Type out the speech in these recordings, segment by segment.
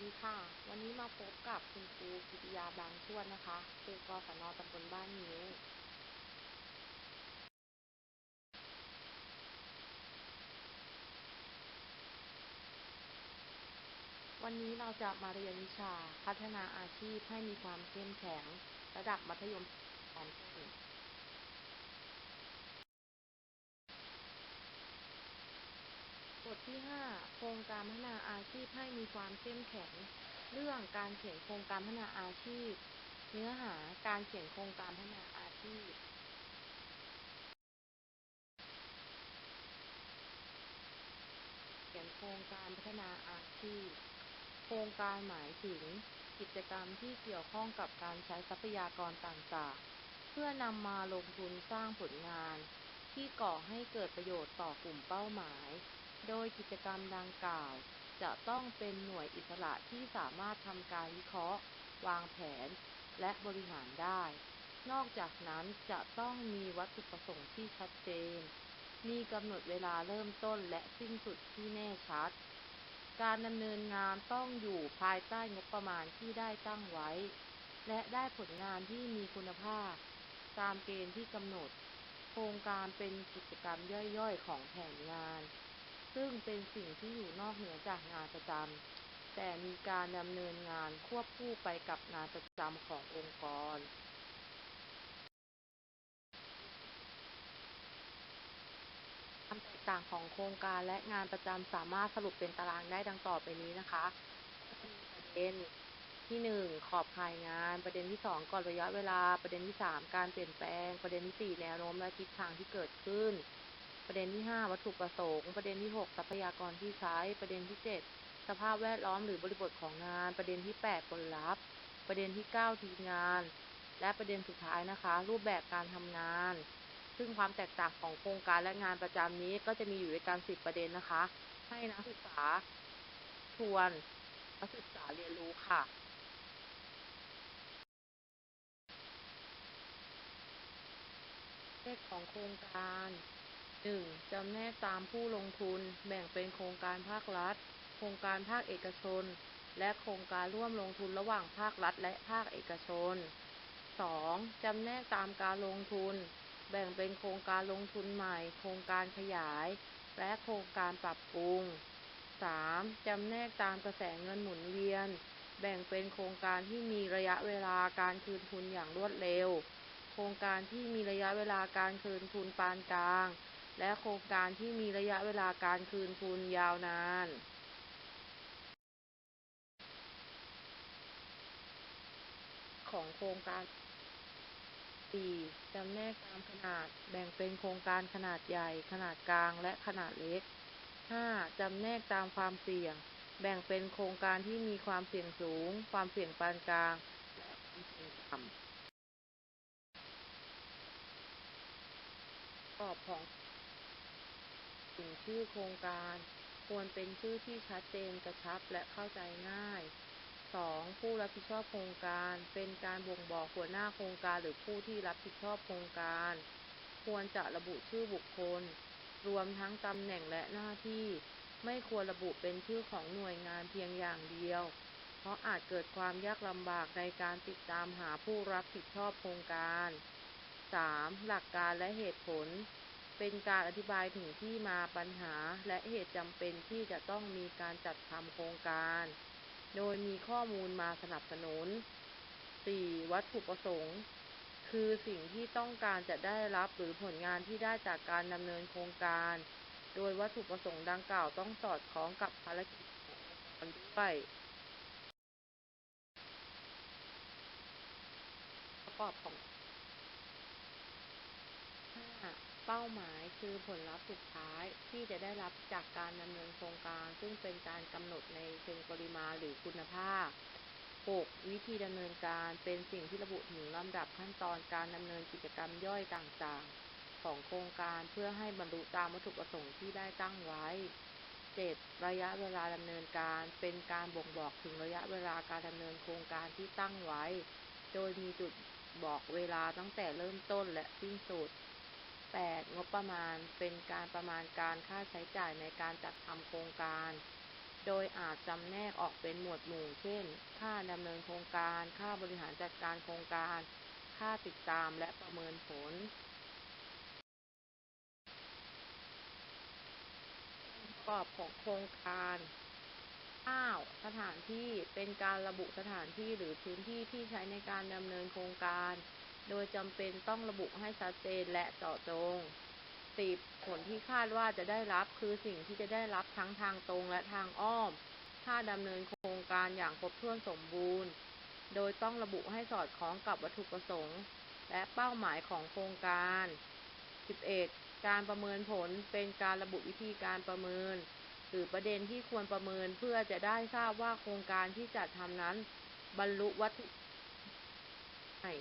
ดีค่ะ วันนี้มาพบกับคุณครูกิติยาบางช่วนนะคะครูกศนตำบลบ้านนิ้ว วันนี้เราจะมาเรียนวิชาพัฒนาอาชีพให้มีความเข้มแข็ง ระดับมัธยมตอนต้ บทที่ 5 โครงการพัฒนาอาชีพให้มีความเข้มแข็ง เรื่องการเขียนโครงการพัฒนาอาชีพ เนื้อหาการเขียนโครงการพัฒนาอาชีพ เขียนโครงการพัฒนาอาชีพ โครงการหมายถึง กิจกรรมที่เกี่ยวข้องกับการใช้ทรัพยากรต่างๆ เพื่อนำมาลงทุนสร้างผลงานที่ก่อให้เกิดประโยชน์ต่อกลุ่มเป้าหมาย โดยกิจกรรมดังกล่าวจะต้องเป็นหน่วยอิสระที่สามารถทำการวิเคราะห์ วางแผน และบริหารได้ นอกจากนั้นจะต้องมีวัตถุประสงค์ที่ชัดเจน มีกำหนดเวลาเริ่มต้นและสิ้นสุดที่แน่ชัด การดำเนินงานต้องอยู่ภายใต้งบประมาณที่ได้ตั้งไว้ และได้ผลงานที่มีคุณภาพ ตามเกณฑ์ที่กำหนด โครงการเป็นกิจกรรมย่อยๆ ของแผนงาน ซึ่งเป็นสิ่งที่อยู่นอกเหนือจากงานประจำแต่มีการดำเนินงานควบคู่ไปกับงานประจำขององค์กรความแตกต่างของโครงการและงานประจำสามารถสรุปเป็นตารางได้ดังต่อไปนี้นะคะประเด็นที่หนึ่งขอบข่ายงาน ประเด็นที่สองก่อนระยะเวลา ประเด็นที่สามการเปลี่ยนแปลง ประเด็นที่สี่แนวโน้มและทิศทางที่เกิดขึ้น ประเด็นที่ห้าวัตถุประสงค์ ประเด็นที่หกทรัพยากรที่ใช้ ประเด็นที่เจ็ดสภาพแวดล้อมหรือบริบทของงาน ประเด็นที่แปดผลลัพธ์ ประเด็นที่เก้าทีมงาน และประเด็นสุดท้ายนะคะ รูปแบบการทำงาน ซึ่งความแตกต่างของโครงการและงานประจำนี้ก็จะมีอยู่ด้วยกันสิบประเด็นนะคะ ให้นักศึกษาทวนนักศึกษาเรียนรู้ค่ะเลขของโครงการ 1. จำแนกตามผู้ลงทุน แบ่งเป็นโครงการภาครัฐ โครงการภาคเอกชน และโครงการร่วมลงทุนระหว่างภาครัฐและภาคเอกชน 2. จำแนกตามการลงทุน แบ่งเป็นโครงการลงทุนใหม่ โครงการขยาย และโครงการปรับปรุง 3. จำแนกตามกระแสเงินหมุนเวียน แบ่งเป็นโครงการที่มีระยะเวลาการคืนทุนอย่างรวดเร็ว โครงการที่มีระยะเวลาการคืนทุนปานกลาง และโครงการที่มีระยะเวลาการคืนทุนยาวนานของโครงการ 4. จำแนกตามขนาด แบ่งเป็นโครงการขนาดใหญ่ ขนาดกลาง และขนาดเล็ก 5. จำแนกตามความเสี่ยง แบ่งเป็นโครงการที่มีความเสี่ยงสูง ความเสี่ยงปานกลาง และความเสี่ยงต่ำกรอบของ ถึงชื่อโครงการ ควรเป็นชื่อที่ชัดเจนกระชับและเข้าใจง่าย 2. ผู้รับผิดชอบโครงการ เป็นการบ่งบอกหัวหน้าโครงการหรือผู้ที่รับผิดชอบโครงการ ควรจะระบุชื่อบุคคล รวมทั้งตำแหน่งและหน้าที่ ไม่ควรระบุเป็นชื่อของหน่วยงานเพียงอย่างเดียว เพราะอาจเกิดความยากลำบากในการติดตามหาผู้รับผิดชอบโครงการ 3. หลักการและเหตุผล เป็นการอธิบายถึงที่มาปัญหาและเหตุจำเป็นที่จะต้องมีการจัดทำโครงการ โดยมีข้อมูลมาสนับสนุน 4. วัตถุประสงค์ คือสิ่งที่ต้องการจะได้รับหรือผลงานที่ได้จากการดำเนินโครงการ โดยวัตถุประสงค์ดังกล่าวต้องสอดคล้องกับภารกิจด้วยประกอบของ 5. เป้าหมายคือผลลัพธ์สุดท้ายที่จะได้รับจากการดำเนินโครงการ ซึ่งเป็นการกำหนดในเชิงปริมาณหรือคุณภาพ 6. วิธีดำเนินการเป็นสิ่งที่ระบุถึงลำดับขั้นตอนการดำเนินกิจกรรมย่อยต่างๆ ของโครงการเพื่อให้บรรลุตามวัตถุประสงค์ที่ได้ตั้งไว้ 7. ระยะเวลาดำเนินการเป็นการบ่งบอกถึงระยะเวลาการดำเนินโครงการที่ตั้งไว้ โดยมีจุดบอกเวลาตั้งแต่เริ่มต้นและสิ้นสุด 8. งบประมาณเป็นการประมาณการค่าใช้จ่ายในการจัดทำโครงการ โดยอาจจำแนกออกเป็นหมวดหมู่ เช่น ค่าดำเนินโครงการ ค่าบริหารจัดการโครงการ ค่าติดตามและประเมินผลปรอบของโครงการ 9. สถานที่เป็นการระบุสถานที่หรือพื้นที่ที่ใช้ในการดำเนินโครงการ โดยจำเป็นต้องระบุให้ชัดเจนและเจาะจง 10. ผลที่คาดว่าจะได้รับคือสิ่งที่จะได้รับทั้งทางตรงและทางอ้อม ถ้าดำเนินโครงการอย่างครบถ้วนสมบูรณ์ โดยต้องระบุให้สอดคล้องกับวัตถุประสงค์ และเป้าหมายของโครงการ 11. การประเมินผลเป็นการระบุวิธีการประเมิน หรือประเด็นที่ควรประเมินเพื่อจะได้ทราบว่าโครงการที่จัดทำนั้น บรรลุวัตถุใช่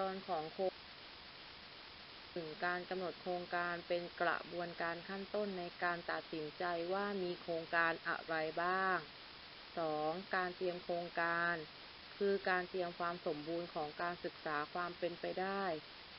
ตอนของโครงถึงการกำหนดโครงการเป็นกระบวนการขั้นต้นในการตัดสินใจว่ามีโครงการอะไรบ้าง 2. การเตรียมโครงการ คือการเตรียมความสมบูรณ์ของการศึกษาความเป็นไปได้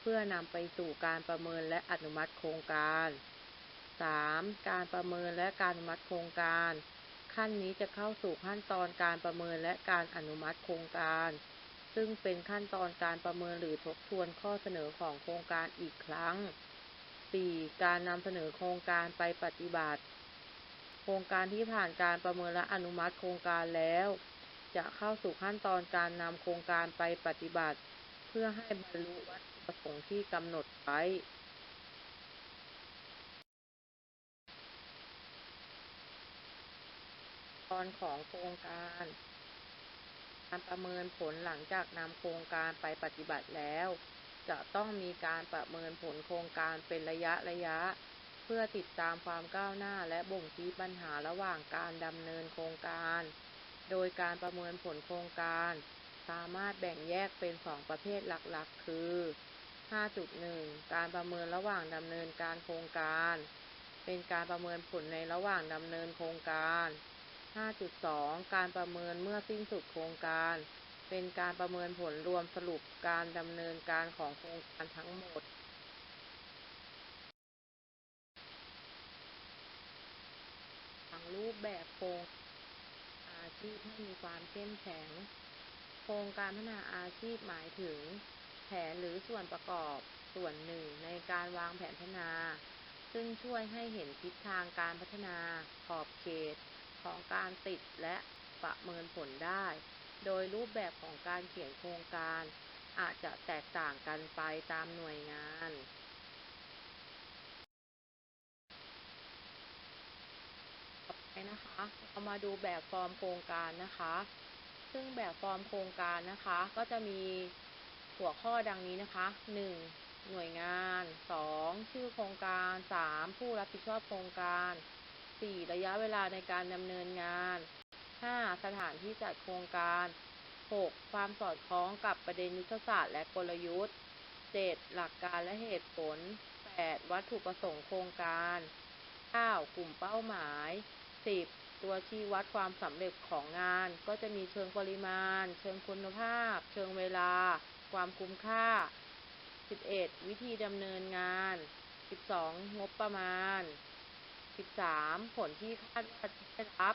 เพื่อนำไปสู่การประเมินและอนุมัติโครงการ 3. การประเมินและการอนุมัติโครงการ ขั้นนี้จะเข้าสู่ขั้นตอนการประเมินและการอนุมัติโครงการ ซึ่งเป็นขั้นตอนการประเมินหรือทบทวนข้อเสนอของโครงการอีกครั้ง 4. การนำเสนอโครงการไปปฏิบัติ โครงการที่ผ่านการประเมินและอนุมัติโครงการแล้ว จะเข้าสู่ขั้นตอนการนำโครงการไปปฏิบัติ เพื่อให้บรรลุวัตถุประสงค์ที่กำหนดไว้ตอนของโครงการ การประเมินผลหลังจากนำโครงการไปปฏิบัติแล้ว จะต้องมีการประเมินผลโครงการเป็นระยะระยะ เพื่อติดตามความก้าวหน้าและบ่งชี้ปัญหาระหว่างการดำเนินโครงการ โดยการประเมินผลโครงการ สามารถแบ่งแยกเป็น2ประเภทหลักๆ คือ 5.1 การประเมินระหว่างดำเนินการโครงการ เป็นการประเมินผลในระหว่างดำเนินโครงการ 5.2 การประเมินเมื่อสิ้นสุดโครงการ เป็นการประเมินผลรวมสรุปการดำเนินการของโครงการทั้งหมดทั้งรูปแบบโครงอาชีพให้มีความเข้มแข็ง โครงการพัฒนาอาชีพหมายถึง แผนหรือส่วนประกอบส่วนหนึ่งในการวางแผนพัฒนา ซึ่งช่วยให้เห็นทิศทางการพัฒนาขอบเขต ของการติดและประเมินผลได้ โดยรูปแบบของการเขียนโครงการ อาจจะแตกต่างกันไปตามหน่วยงาน ต่อไปนะคะ เรามาดูแบบฟอร์มโครงการนะคะ ซึ่งแบบฟอร์มโครงการนะคะ ก็จะมีหัวข้อดังนี้นะคะ 1. หน่วยงาน 2. ชื่อโครงการ 3. ผู้รับผิดชอบโครงการ 4. ระยะเวลาในการดำเนินงาน 5. สถานที่จัดโครงการ 6. ความสอดคล้องกับประเด็นยุทธศาสตร์และกลยุทธ์ 7. หลักการและเหตุผล 8. วัตถุประสงค์โครงการ 9. กลุ่มเป้าหมาย 10. ตัวชี้วัดความสำเร็จของงาน ก็จะมีเชิงปริมาณ เชิงคุณภาพ เชิงเวลา ความคุ้มค่า 11. วิธีดำเนินงาน 12. งบประมาณ 13. ผลที่คาดว่าจะได้รับ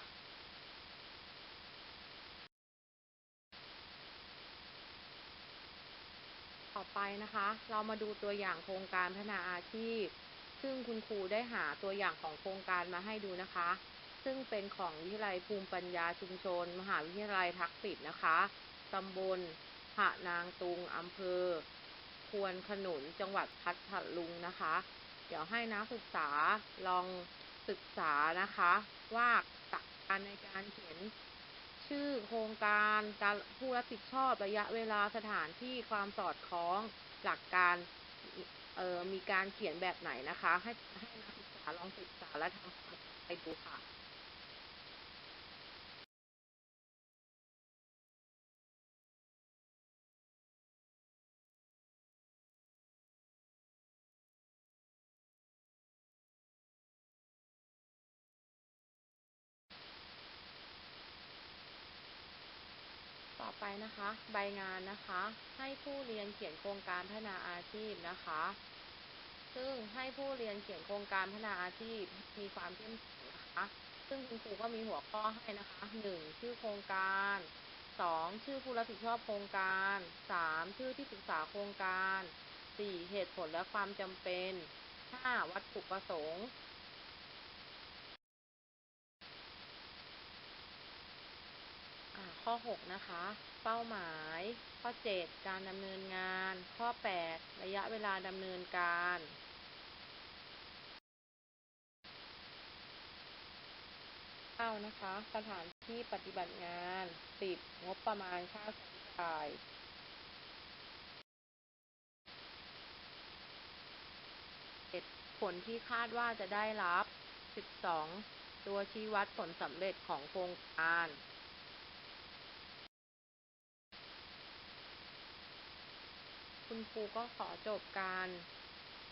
ต่อไปนะคะ เรามาดูตัวอย่างโครงการพัฒนาอาชีพ ซึ่งคุณครูได้หาตัวอย่างของโครงการมาให้ดูนะคะ ซึ่งเป็นของวิทยาลัยภูมิปัญญาชุมชน มหาวิทยาลัยทักษิณนะคะ ตำบลหะนางตุงอำเภอ ควนขนุน จังหวัดพัทลุงนะคะ เดี๋ยวให้นักศึกษาลอง ศึกษานะคะ ว่าตักการในการเขียนชื่อโครงการการผู้รับผิดชอบระยะเวลาสถานที่ความสอดคล้องหลักการเอ่อมีการเขียนแบบไหนนะคะ ให้ให้นักศึกษาลองศึกษาและทำความเข้าใจดูค่ะ อไปนะคะ ใบงานนะคะ ให้ผู้เรียนเขียนโครงการพัฒนาอาชีพนะคะ ซึ่งให้ผู้เรียนเขียนโครงการพัฒนาอาชีพมีความเข้มแข็งนะคะ ซึ่งคุณครูก็มีหัวข้อให้นะคะหนึ่งชื่อโครงการสองชื่อผู้รับผิดชอบโครงการสามชื่อที่ปรึกษาโครงการสี่เหตุผลและความจำเป็นห้าวัตถุประสงค์ อ่า ข้อ 6 นะคะ เป้าหมาย ข้อ 7 การดำเนินงาน ข้อ 8 ระยะเวลาดำเนินการเก้านะคะ สถานที่ปฏิบัติงาน 10 งบประมาณค่าใช้จ่ายผลที่คาดว่าจะได้รับ 12 ตัวชี้วัดผลสำเร็จของโครงการ คุณครูก็ขอจบการ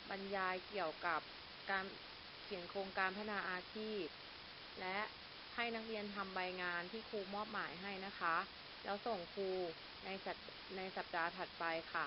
บรรยายเกี่ยวกับการเขียนโครงการพัฒนาอาชีพ และให้นักเรียนทำใบงานที่ครูมอบหมายให้นะคะ แล้วส่งครูในสัปในสัปดาห์ถัดไปค่ะ